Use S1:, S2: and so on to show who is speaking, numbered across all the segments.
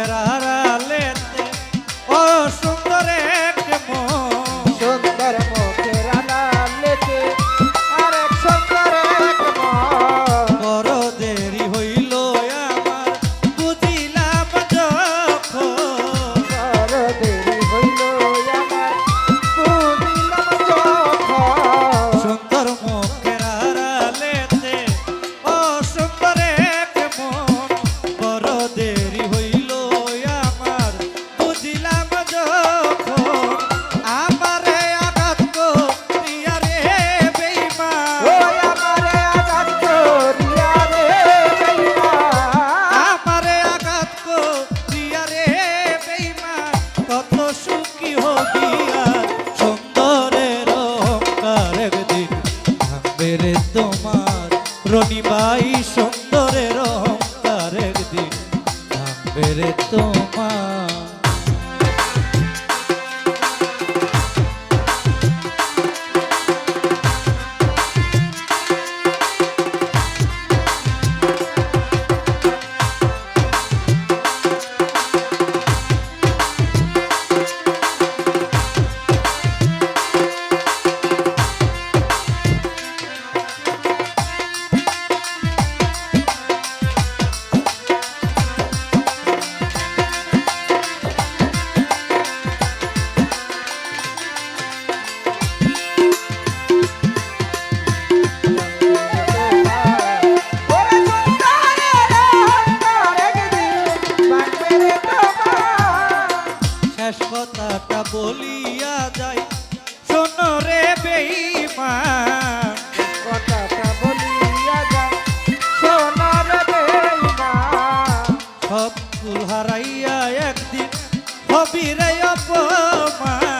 S1: ಬೇರಾರ কথাটা বলিয়া
S2: যাই শোন রে
S1: বেইমা কথাটা বলিয়া যাই শোন রে বেইমা সব ফুল হারাইয়া একদিন হবি রে অপমান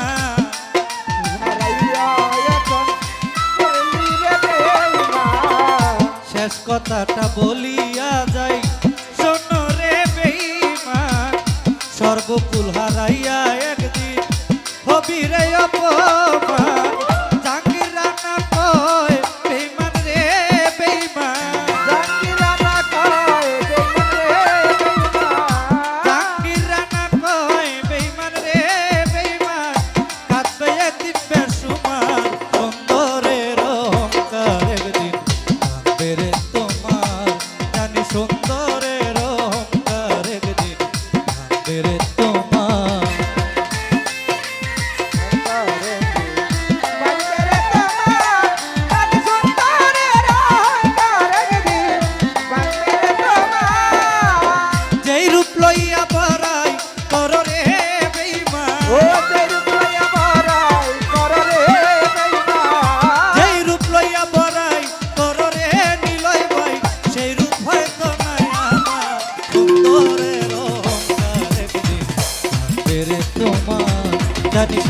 S1: কথাটা বলি রে অপমান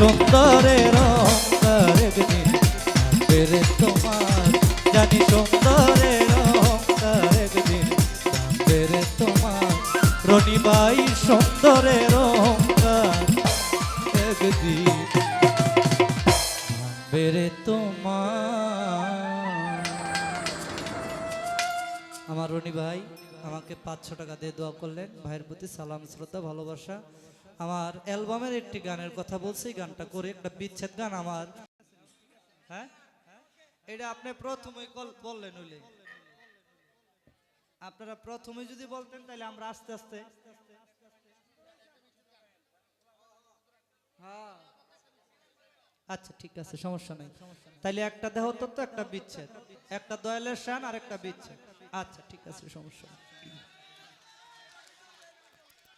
S1: সুন্দরের অহংকার একদিন থাকবে রে তোমার, জানি সুন্দরের অহংকার একদিন থাকবে রে তোমার, রনিবাই সুন্দরের একদিন বেড়ে তোমার। আমার রনি ভাই আমাকে পাঁচশো টাকা দিয়ে দোয়া করলেন। ভাইয়ের প্রতি সালাম, শ্রদ্ধা, ভালোবাসা। আমার অ্যালবামের একটি গানের কথা বলছি গানটা করে একটা বিচ্ছেদ গান আমার। হ্যাঁ? এটা আপনি প্রথমে বললেন হইলে। আপনারা প্রথমে যদি বলতেন তাহলে আমরা আস্তে আস্তে। হ্যাঁ। আচ্ছা ঠিক আছে, সমস্যা নেই। তাইলে একটা দেহ তত্ত্ব একটা বিচ্ছেদ। একটা দয়ালের শান আর একটা বিচ্ছেদ। আচ্ছা ঠিক আছে, সমস্যা নেই।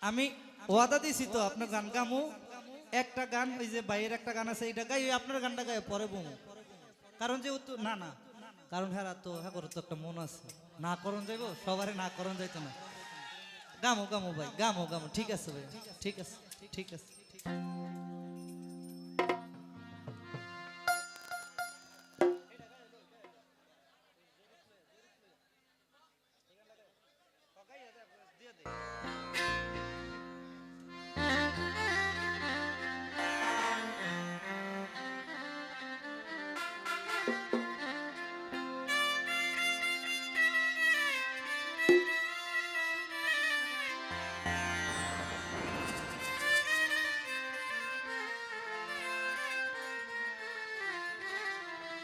S1: আমি ওয়াদা দিছি তো, আপনার গান গামু। একটা গান ওই যে বাইরের একটা গান আছে এটা গাই ওই আপনার গানটা গায়ে পরে বমু। কারণ যেহেতু, না না। কারণ হ্যাঁ তো হ্যাঁ তো একটা মন আছে। না করণ যাইব, সবারে না করণ যাইতো না। গামো গামো ভাই, গামো গামো, ঠিক আছে ভাই ঠিক আছে ঠিক আছে ঠিক আছে।